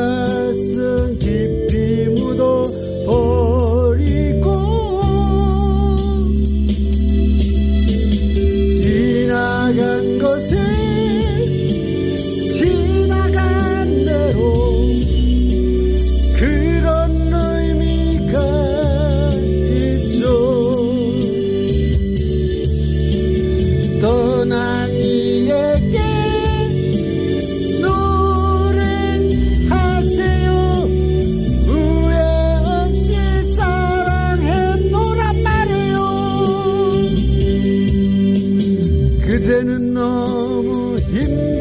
Oh. Gidenin namı himmet